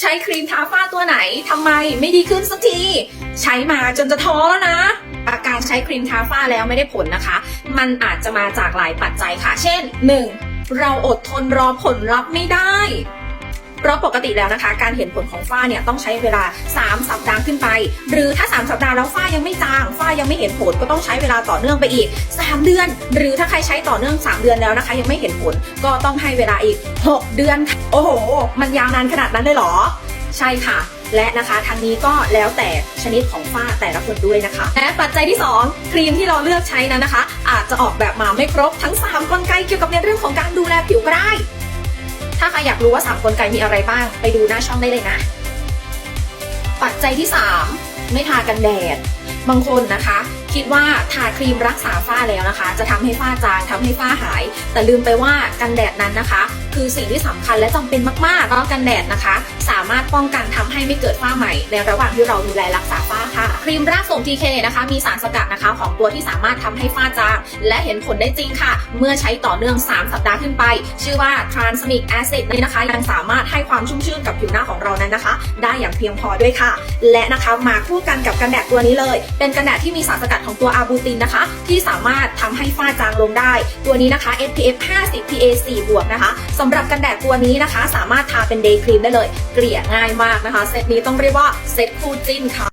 ใช้ครีมทาฝ้าตัวไหนทำไมไม่ดีขึ้นสักที ใช้มาจนจะท้อแล้วนะ อาการใช้ครีมทาฝ้าแล้วไม่ได้ผลนะคะ มันอาจจะมาจากหลายปัจจัยค่ะ เช่น 1. เราอดทนรอผลลัพธ์ไม่ได้เพราะปกติแล้วนะคะ การเห็นผลของฝ้าเนี่ยต้องใช้เวลา3สัปดาห์ ขึ้นไป หรือถ้า 3 สัปดาห์แล้วฝ้ายังไม่จางฝ้ายังไม่เห็นผลก็ต้องใช้เวลาต่อเนื่องไปอีก 3 เดือน หรือถ้าใครใช้ต่อเนื่อง 3 เดือนแล้วนะคะ ยังไม่เห็นผลก็ต้องให้เวลาอีก 6 เดือน โอ้โห มันยาวนานขนาดนั้นเลยเหรอ ใช่ค่ะและนะคะทางนี้ก็แล้วแต่ชนิดของฝ้าแต่ละคนด้วยนะคะ และปัจจัยที่ 2 ครีมที่เราเลือกใช้นั้นนะคะ อาจจะออกแบบมาไม่ครบทั้ง 3 กลไกเกี่ยวกับในเรื่องของการดูแลผิวก็ได้ ถ้าใครอยากรู้ว่า 3 กลไกมีอะไรบ้าง ไปดูหน้าช่องได้เลยนะ ปัจจัยที่ 3 ไม่ทากันแดด บางคนนะคะ คิดว่าทาครีมรักษาฝ้าแล้วนะคะ จะทำให้ฝ้าจางทำให้ฝ้าหาย แต่ลืมไปว่ากันแดดนั้นนะคะ คือสิ่งที่สำคัญและจำเป็นมากๆเพราะกันแดดนะคะ สามารถป้องกันทำให้ไม่เกิดฝ้าใหม่ ในระหว่างที่เราดูแลรักษาฝ้าค่ะ ครีมรากส่ง TK นะคะมีสารสกัดนะคะของตัวที่สามารถทำให้ฝ้าจาง และเห็นผลได้จริงค่ะ เมื่อใช้ต่อเนื่อง 3 สัปดาห์ขึ้นไป ชื่อว่า transmic Acid นี่นะคะ ยังสามารถให้ความชุ่มชื่นกับผิวหน้าของเรานั้นนะคะ ได้อย่างเพียงพอด้วยค่ะ และนะคะมาคู่กันกับกันแดดตัวนี้เลย เป็นกันแดดที่มีสารสกัดของตัวอาบูตินนะคะ ที่สามารถทำให้ฝ้าจางลงได้ ตัวนี้นะคะ SPF 50 PA 4บวกนะคะสำหรับกันแดดตัวนี้นะคะ สามารถทาเป็นเดย์ครีมได้เลย เกลี่ยง่ายมากนะคะ เซตนี้ต้องเรียกว่าเซตคู่จิ้นค่ะ